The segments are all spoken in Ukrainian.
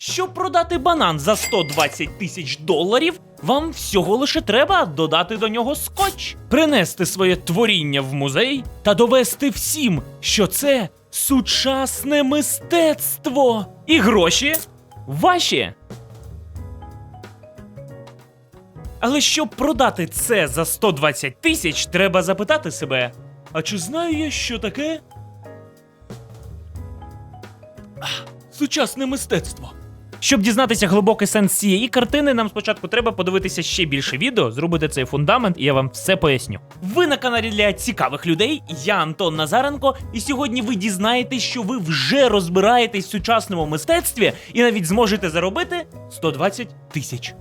Щоб продати банан за 120 тисяч доларів, вам всього лише треба додати до нього скотч, принести своє творіння в музей та довести всім, що це сучасне мистецтво. І гроші ваші. Але щоб продати це за 120 тисяч, треба запитати себе: а чи знаю я, що таке? Сучасне мистецтво. Щоб дізнатися глибокий сенс цієї картини, нам спочатку треба подивитися ще більше відео, зробити цей фундамент, і я вам все поясню. Ви на каналі для цікавих людей. Я Антон Назаренко, і сьогодні ви дізнаєтесь, що ви вже розбираєтесь в сучасному мистецтві і навіть зможете заробити 120 тисяч.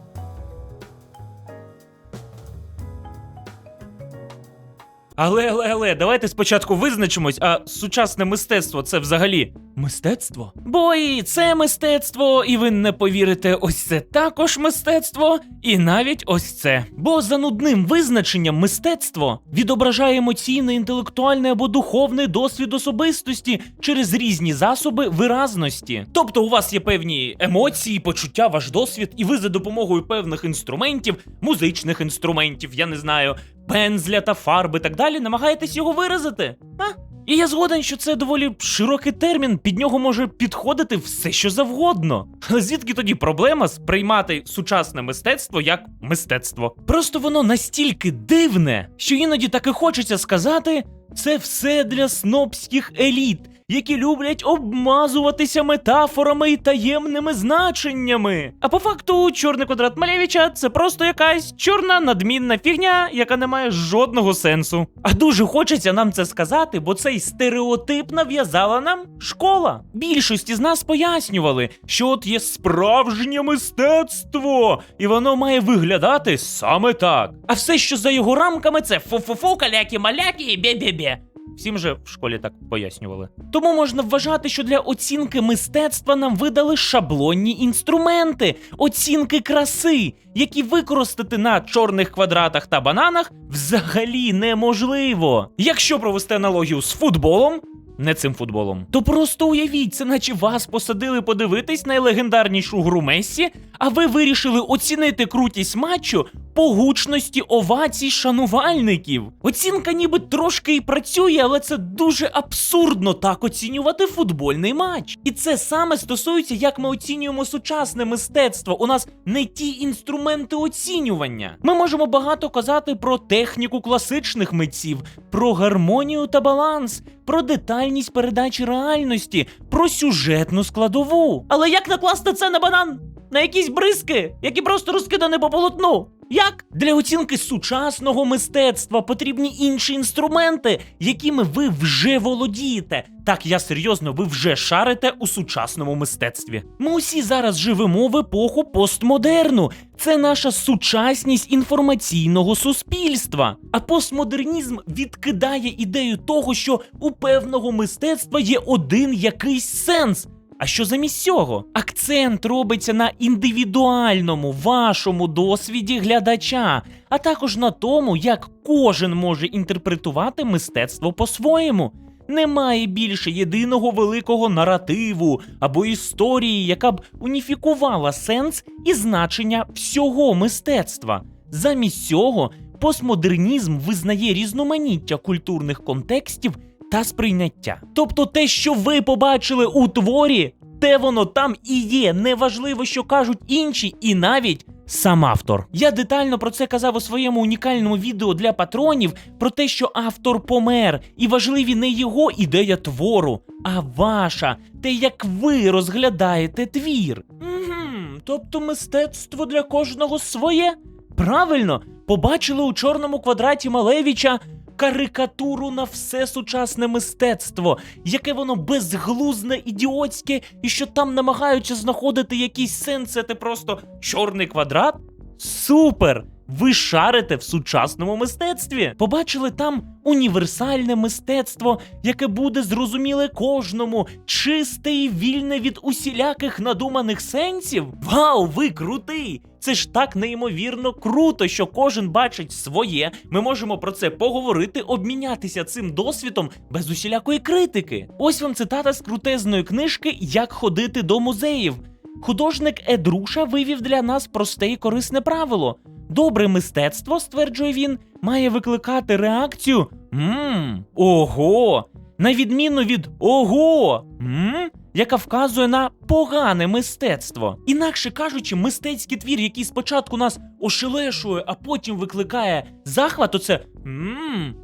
Але, але, але, давайте спочатку визначимось, а сучасне мистецтво це взагалі мистецтво? Бо і це мистецтво, і ви не повірите, ось це також мистецтво, і навіть ось це. Бо за нудним визначенням мистецтво відображає емоційний, інтелектуальний або духовний досвід особистості через різні засоби виразності. Тобто у вас є певні емоції, почуття, ваш досвід, і ви за допомогою певних інструментів, музичних інструментів, я не знаю, пензля та фарби так далі, намагаєтесь його виразити. А? І я згоден, що це доволі широкий термін, під нього може підходити все, що завгодно. Але звідки тоді проблема сприймати сучасне мистецтво як мистецтво? Просто воно настільки дивне, що іноді так і хочеться сказати: це все для снобських еліт, які люблять обмазуватися метафорами і таємними значеннями. А по факту, чорний квадрат Малевича це просто якась чорна надмінна фігня, яка не має жодного сенсу. А дуже хочеться нам це сказати, бо цей стереотип нав'язала нам школа. Більшості з нас пояснювали, що от є справжнє мистецтво, і воно має виглядати саме так. А все, що за його рамками, це фу-фу-фу, каляки-маляки і бе-бе-бе. Всім же в школі так пояснювали. Тому можна вважати, що для оцінки мистецтва нам видали шаблонні інструменти, оцінки краси, які використати на чорних квадратах та бананах взагалі неможливо. Якщо провести аналогію з футболом. Не цим футболом. То просто уявіть, це наче вас посадили подивитись найлегендарнішу гру Мессі, а ви вирішили оцінити крутість матчу по гучності овацій шанувальників. Оцінка ніби трошки і працює, але це дуже абсурдно так оцінювати футбольний матч. І це саме стосується, як ми оцінюємо сучасне мистецтво. У нас не ті інструменти оцінювання. Ми можемо багато казати про техніку класичних митців, про гармонію та баланс, про детальність передачі реальності, про сюжетну складову. Але як накласти це на банан? На якісь бризки, які просто розкидані по полотну. Як для оцінки сучасного мистецтва потрібні інші інструменти, якими ви вже володієте. Так, я серйозно, ви вже шарите у сучасному мистецтві. Ми усі зараз живемо в епоху постмодерну. Це наша сучасність інформаційного суспільства. А постмодернізм відкидає ідею того, що у певного мистецтва є один якийсь сенс. А що замість цього? Акцент робиться на індивідуальному вашому досвіді глядача, а також на тому, як кожен може інтерпретувати мистецтво по-своєму. Немає більше єдиного великого наративу або історії, яка б уніфікувала сенс і значення всього мистецтва. Замість цього постмодернізм визнає різноманіття культурних контекстів та сприйняття. Тобто те, що ви побачили у творі, те воно там і є. Неважливо, що кажуть інші, і навіть сам автор. Я детально про це казав у своєму унікальному відео для патронів про те, що автор помер, і важливі не його ідея твору, а ваша, те, як ви розглядаєте твір. Угу, тобто мистецтво для кожного своє? Правильно, побачили у чорному квадраті Малевича карикатуру на все сучасне мистецтво, яке воно безглузне, ідіотське, і що там намагаються знаходити якісь сенси, ти просто чорний квадрат? Супер! Ви шарите в сучасному мистецтві. Побачили там універсальне мистецтво, яке буде зрозуміле кожному, чисте і вільне від усіляких надуманих сенсів. Вау, ви крутий! Це ж так неймовірно круто, що кожен бачить своє. Ми можемо про це поговорити, обмінятися цим досвідом без усілякої критики. Ось вам цитата з крутезної книжки Як ходити до музеїв. Художник Едруша вивів для нас просте і корисне правило. Добре мистецтво, стверджує він, має викликати реакцію «Мм, ого, на відміну від ого, «М», яка вказує на погане мистецтво. Інакше кажучи, мистецький твір, який спочатку нас ошелешує, а потім викликає захват, то це «Мм,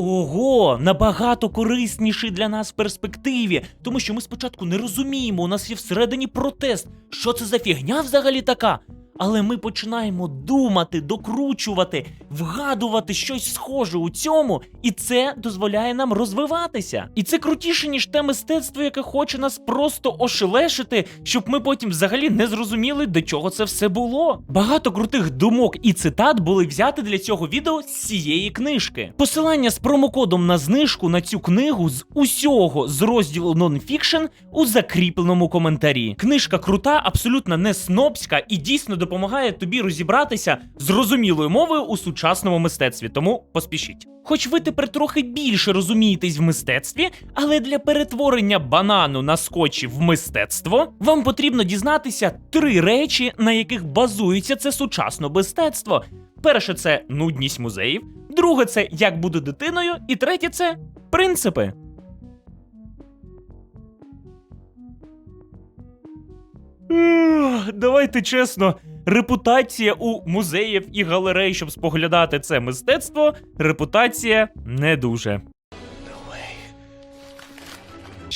Ого, набагато корисніший для нас в перспективі, тому що ми спочатку не розуміємо, у нас є всередині протест. Що це за фігня взагалі така? Але ми починаємо думати, докручувати, вгадувати щось схоже у цьому, і це дозволяє нам розвиватися. І це крутіше, ніж те мистецтво, яке хоче нас просто ошелешити, щоб ми потім взагалі не зрозуміли, до чого це все було. Багато крутих думок і цитат були взяти для цього відео з цієї книжки. Посилання з промокодом на знижку на цю книгу з усього з розділу Nonfiction у закріпленому коментарі. Книжка крута, абсолютно не снобська і дійсно допомагає тобі розібратися зрозумілою мовою у сучасному мистецтві. Тому поспішіть. Хоч ви тепер трохи більше розумієтесь в мистецтві, але для перетворення банану на скотчі в мистецтво вам потрібно дізнатися три речі, на яких базується це сучасне мистецтво. Перше це нудність музеїв, друге це як бути дитиною, і третє це принципи. Давайте чесно, репутація у музеїв і галерей, щоб споглядати це мистецтво, репутація не дуже.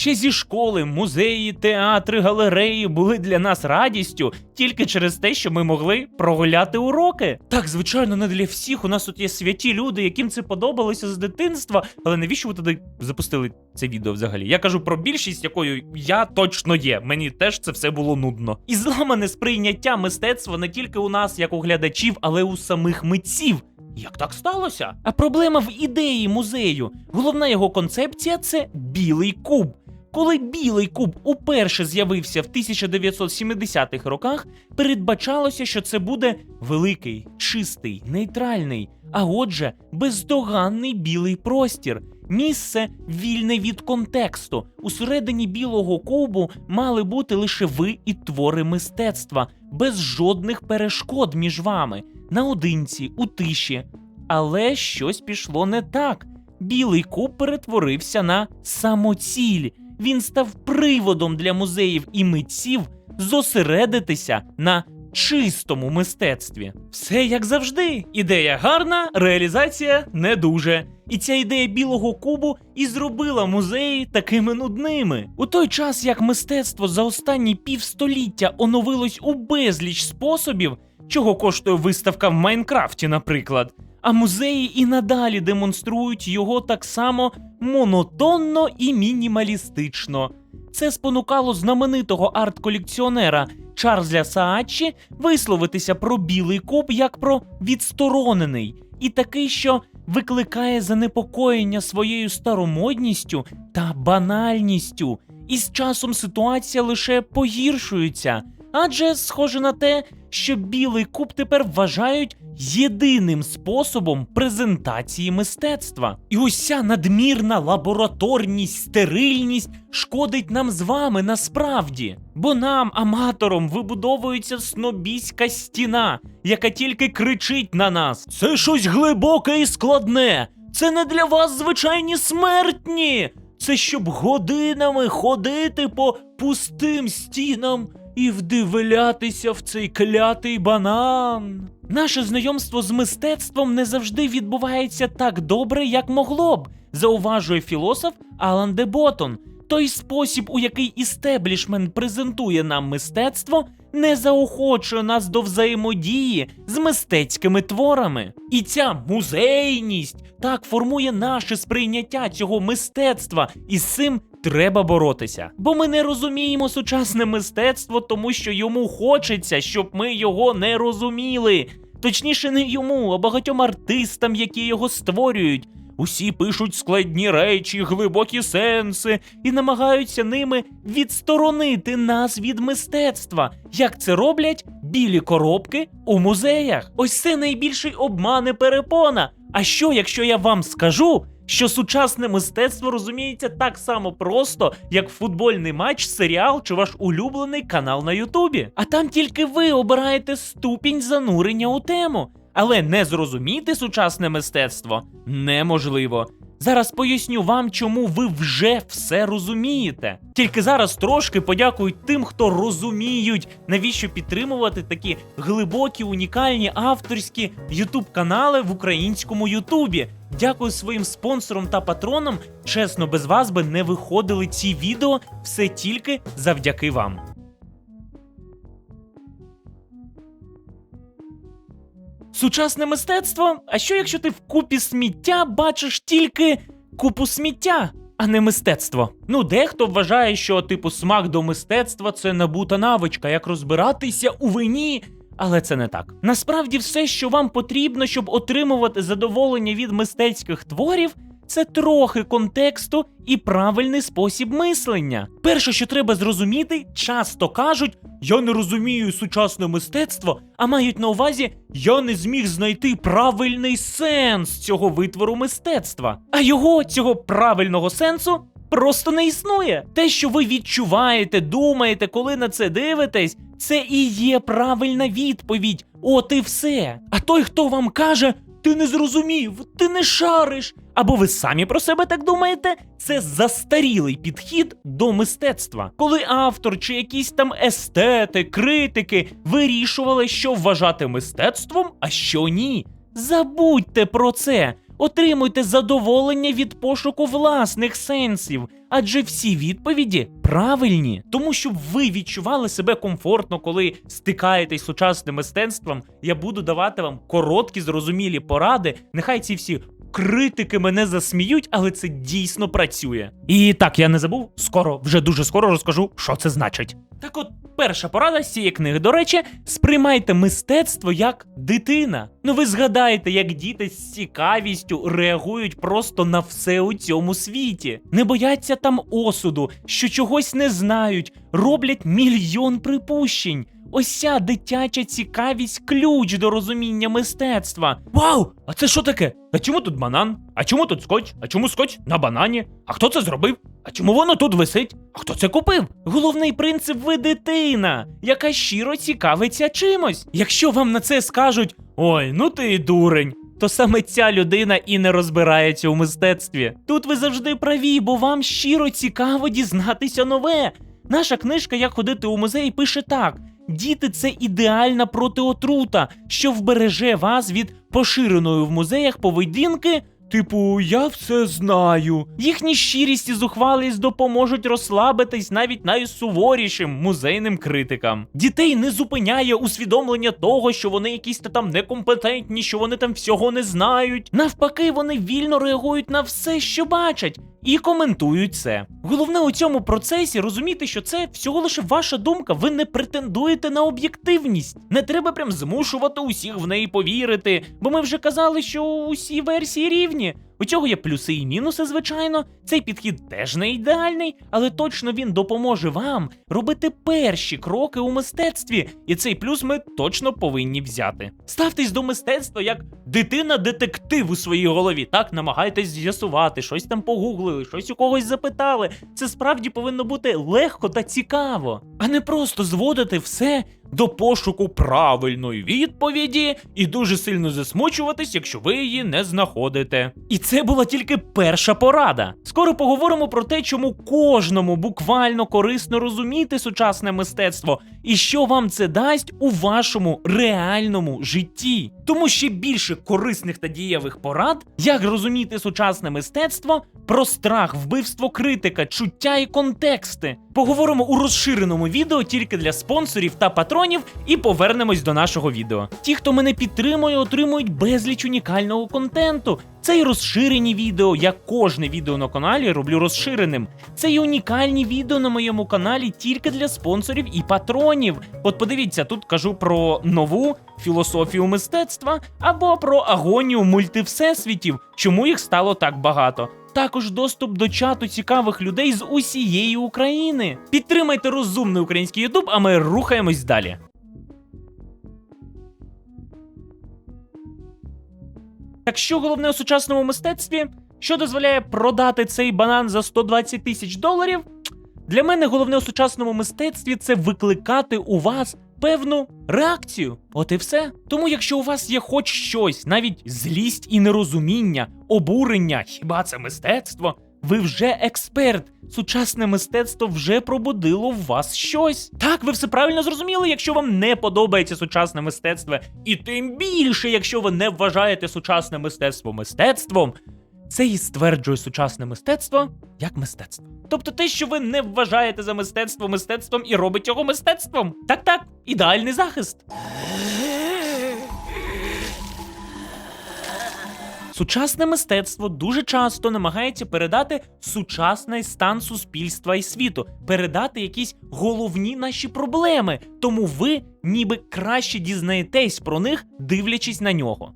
Ще зі школи, музеї, театри, галереї були для нас радістю тільки через те, що ми могли прогуляти уроки. Так, звичайно, не для всіх. У нас тут є святі люди, яким це подобалося з дитинства. Але навіщо ви туди запустили це відео взагалі? Я кажу про більшість, якою я точно є. Мені теж це все було нудно. І зламане сприйняття мистецтва не тільки у нас, як у глядачів, але у самих митців. Як так сталося? А проблема в ідеї музею. Головна його концепція це білий куб. Коли білий куб уперше з'явився в 1970-х роках, передбачалося, що це буде великий, чистий, нейтральний, а отже, бездоганний білий простір. Місце вільне від контексту. Усередині білого кубу мали бути лише ви і твори мистецтва, без жодних перешкод між вами, наодинці, у тиші. Але щось пішло не так. Білий куб перетворився на самоціль. Він став приводом для музеїв і митців зосередитися на чистому мистецтві. Все як завжди. Ідея гарна, реалізація не дуже. І ця ідея білого кубу і зробила музеї такими нудними. У той час, як мистецтво за останні півстоліття оновилось у безліч способів, чого коштує виставка в Майнкрафті, наприклад. А музеї і надалі демонструють його так само монотонно і мінімалістично. Це спонукало знаменитого арт-колекціонера Чарльза Саачі висловитися про білий куб як про відсторонений, і такий, що викликає занепокоєння своєю старомодністю та банальністю. І з часом ситуація лише погіршується, адже схоже на те, що білий куб тепер вважають єдиним способом презентації мистецтва. І ця надмірна лабораторність, стерильність шкодить нам з вами насправді. Бо нам, аматорам, вибудовується снобіська стіна, яка тільки кричить на нас: це щось глибоке і складне. Це не для вас звичайні смертні. Це щоб годинами ходити по пустим стінам і вдивлятися в цей клятий банан. Наше знайомство з мистецтвом не завжди відбувається так добре, як могло б, зауважує філософ Алан де Ботон. Той спосіб, у який істеблішмент презентує нам мистецтво, не заохочує нас до взаємодії з мистецькими творами. І ця музейність так формує наше сприйняття цього мистецтва, і з цим треба боротися. Бо ми не розуміємо сучасне мистецтво, тому що йому хочеться, щоб ми його не розуміли. Точніше, не йому, а багатьом артистам, які його створюють. Усі пишуть складні речі, глибокі сенси і намагаються ними відсторонити нас від мистецтва, як це роблять білі коробки у музеях. Ось це найбільший обман і перепона. А що, якщо я вам скажу, що сучасне мистецтво розуміється так само просто, як футбольний матч, серіал чи ваш улюблений канал на Ютубі. А там тільки ви обираєте ступінь занурення у тему. Але не зрозуміти сучасне мистецтво неможливо. Зараз поясню вам, чому ви вже все розумієте. Тільки зараз трошки подякують тим, хто розуміють, навіщо підтримувати такі глибокі, унікальні авторські ютуб канали в українському Ютубі. Дякую своїм спонсорам та патронам. Чесно, без вас би не виходили ці відео все тільки завдяки вам. Сучасне мистецтво. А що якщо ти в купі сміття бачиш тільки купу сміття, а не мистецтво? Ну, дехто вважає, що типу смак до мистецтва це набута навичка, як розбиратися у вині. Але це не так. Насправді, все, що вам потрібно, щоб отримувати задоволення від мистецьких творів, це трохи контексту і правильний спосіб мислення. Перше, що треба зрозуміти, часто кажуть: я не розумію сучасне мистецтво, а мають на увазі, я не зміг знайти правильний сенс цього витвору мистецтва. А його цього правильного сенсу. Просто не існує. Те, що ви відчуваєте, думаєте, коли на це дивитесь, це і є правильна відповідь. От і все. А той, хто вам каже, ти не зрозумів, ти не шариш. Або ви самі про себе так думаєте? Це застарілий підхід до мистецтва, коли автор чи якісь там естети, критики вирішували, що вважати мистецтвом, а що ні. Забудьте про це. Отримуйте задоволення від пошуку власних сенсів, адже всі відповіді правильні. Тому щоб ви відчували себе комфортно, коли стикаєтесь з сучасним мистецтвом, я буду давати вам короткі, зрозумілі поради. Нехай ці всі критики мене засміють, але це дійсно працює. І так, я не забув, скоро, вже дуже скоро розкажу, що це значить. Так от, перша порада з цієї книги, до речі, сприймайте мистецтво як дитина. Ну ви згадаєте, як діти з цікавістю реагують просто на все у цьому світі. Не бояться там осуду, що чогось не знають, роблять мільйон припущень. Ось ця дитяча цікавість ключ до розуміння мистецтва. Вау! А це що таке? А чому тут банан? А чому тут скотч? А чому скотч на банані? А хто це зробив? А чому воно тут висить? А хто це купив? Головний принцип ви дитина, яка щиро цікавиться чимось. Якщо вам на це скажуть ой, ну ти і дурень. То саме ця людина і не розбирається у мистецтві. Тут ви завжди праві, бо вам щиро цікаво дізнатися нове. Наша книжка Як ходити у музей пише так: діти це ідеальна протиотрута, що вбереже вас від поширеної в музеях поведінки. Типу, я все знаю. Їхні щирість і зухвалість допоможуть розслабитись навіть найсуворішим музейним критикам. Дітей не зупиняє усвідомлення того, що вони якісь та там некомпетентні, що вони там всього не знають. Навпаки, вони вільно реагують на все, що бачать. І коментують це. Головне у цьому процесі розуміти, що це всього лише ваша думка. Ви не претендуєте на об'єктивність. Не треба прям змушувати усіх в неї повірити, бо ми вже казали, що усі версії рівні. У цього є плюси і мінуси, звичайно. Цей підхід теж не ідеальний, але точно він допоможе вам робити перші кроки у мистецтві, і цей плюс ми точно повинні взяти. Ставтесь до мистецтва як дитина-детектив у своїй голові. Так, намагайтесь з'ясувати, щось там погуглили, щось у когось запитали. Це справді повинно бути легко та цікаво, а не просто зводити все до пошуку правильної відповіді і дуже сильно засмучуватись, якщо ви її не знаходите. І це була тільки перша порада. Скоро поговоримо про те, чому кожному буквально корисно розуміти сучасне мистецтво і що вам це дасть у вашому реальному житті. Тому ще більше корисних та дієвих порад, як розуміти сучасне мистецтво, про страх, вбивство критика, чуття і контексти. Поговоримо у розширеному відео тільки для спонсорів та патронів, і повернемось до нашого відео. Ті, хто мене підтримує, отримують безліч унікального контенту. Це і розширені відео. Я кожне відео на каналі роблю розширеним. Це і унікальні відео на моєму каналі тільки для спонсорів і патронів. От подивіться, тут кажу про нову філософію мистецтва або про агонію мультивсесвітів, чому їх стало так багато. Також доступ до чату цікавих людей з усієї України. Підтримайте розумний український Ютуб, а ми рухаємось далі. Так що головне у сучасному мистецтві? що дозволяє продати цей банан за 120 тисяч доларів. Для мене головне у сучасному мистецтві це викликати у вас певну реакцію. От і все. Тому, якщо у вас є хоч щось, навіть злість і нерозуміння, обурення, хіба це мистецтво? Ви вже експерт. Сучасне мистецтво вже пробудило в вас щось. Так, ви все правильно зрозуміли, якщо вам не подобається сучасне мистецтво, і тим більше, якщо ви не вважаєте сучасне мистецтво мистецтвом, це і стверджує сучасне мистецтво як мистецтво. Тобто те, що ви не вважаєте за мистецтво мистецтвом і робить його мистецтвом. Так, так, ідеальний захист. Сучасне мистецтво дуже часто намагається передати сучасний стан суспільства і світу, передати якісь головні наші проблеми. Тому ви ніби краще дізнаєтесь про них, дивлячись на нього.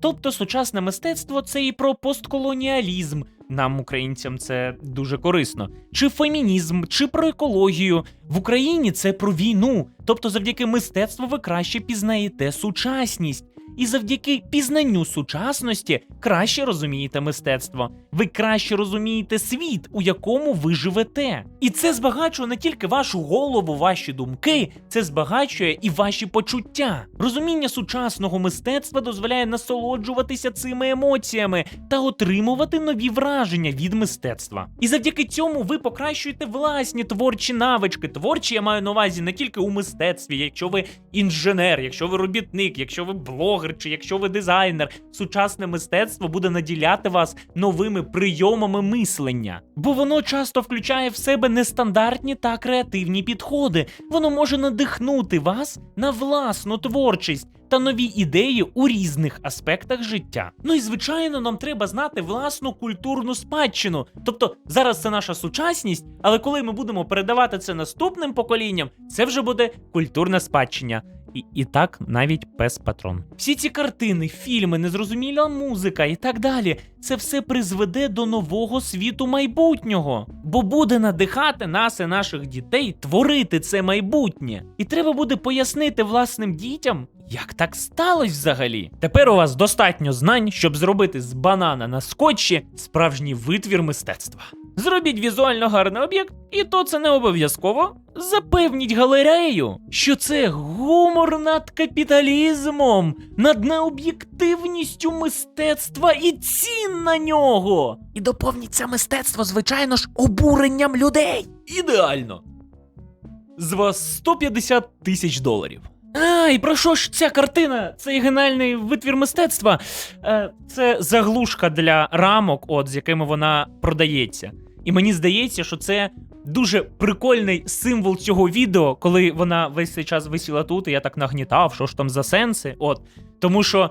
Тобто сучасне мистецтво це і про постколоніалізм. Нам, українцям, це дуже корисно. Чи фемінізм, чи про екологію. В Україні це про війну. Тобто, завдяки мистецтву ви краще пізнаєте сучасність. І завдяки пізнанню сучасності краще розумієте мистецтво. Ви краще розумієте світ, у якому ви живете. І це збагачує не тільки вашу голову, ваші думки, це збагачує і ваші почуття. Розуміння сучасного мистецтва дозволяє насолоджуватися цими емоціями та отримувати нові враження від мистецтва. І завдяки цьому ви покращуєте власні творчі навички. Творчі я маю на увазі не тільки у мистецтві, якщо ви інженер, якщо ви робітник, якщо ви блогер чи якщо ви дизайнер, сучасне мистецтво буде наділяти вас новими прийомами мислення, бо воно часто включає в себе нестандартні та креативні підходи. Воно може надихнути вас на власну творчість. Та нові ідеї у різних аспектах життя. Ну і звичайно, нам треба знати власну культурну спадщину. Тобто зараз це наша сучасність, але коли ми будемо передавати це наступним поколінням, це вже буде культурна спадщина. І, і так навіть пес патрон. Всі ці картини, фільми, незрозуміла музика і так далі. Це все призведе до нового світу майбутнього, бо буде надихати нас і наших дітей творити це майбутнє. І треба буде пояснити власним дітям, як так сталося взагалі. Тепер у вас достатньо знань, щоб зробити з банана на скотчі справжній витвір мистецтва. Зробіть візуально гарний об'єкт, і то це не обов'язково. Запевніть галерею, що це гумор над капіталізмом, над необ'єктивністю мистецтва і цін на нього. І доповніть це мистецтво, звичайно ж, обуренням людей. Ідеально. З вас 150 тисяч доларів. А, і про що ж ця картина? Цей генальний витвір мистецтва. Е, це заглушка для рамок, от з якими вона продається. І мені здається, що це дуже прикольний символ цього відео, коли вона весь цей час висіла тут, і я так нагнітав, що ж там за сенси. От. Тому що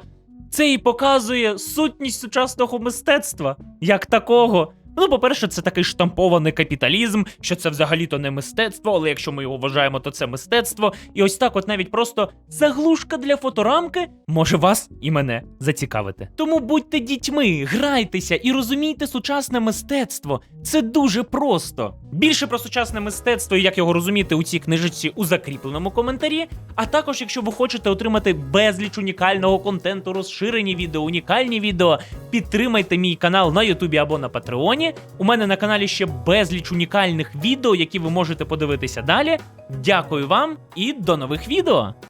це і показує сутність сучасного мистецтва як такого. Ну, по-перше, це такий штампований капіталізм, що це взагалі-то не мистецтво, але якщо ми його вважаємо, то це мистецтво. І ось так, от навіть просто заглушка для фоторамки може вас і мене зацікавити. Тому будьте дітьми, грайтеся і розумійте сучасне мистецтво. Це дуже просто. Більше про сучасне мистецтво і як його розуміти у цій книжечці у закріпленому коментарі. А також, якщо ви хочете отримати безліч унікального контенту, розширені відео, унікальні відео, підтримайте мій канал на Ютубі або на Патреоні. У мене на каналі ще безліч унікальних відео, які ви можете подивитися далі. Дякую вам і до нових відео!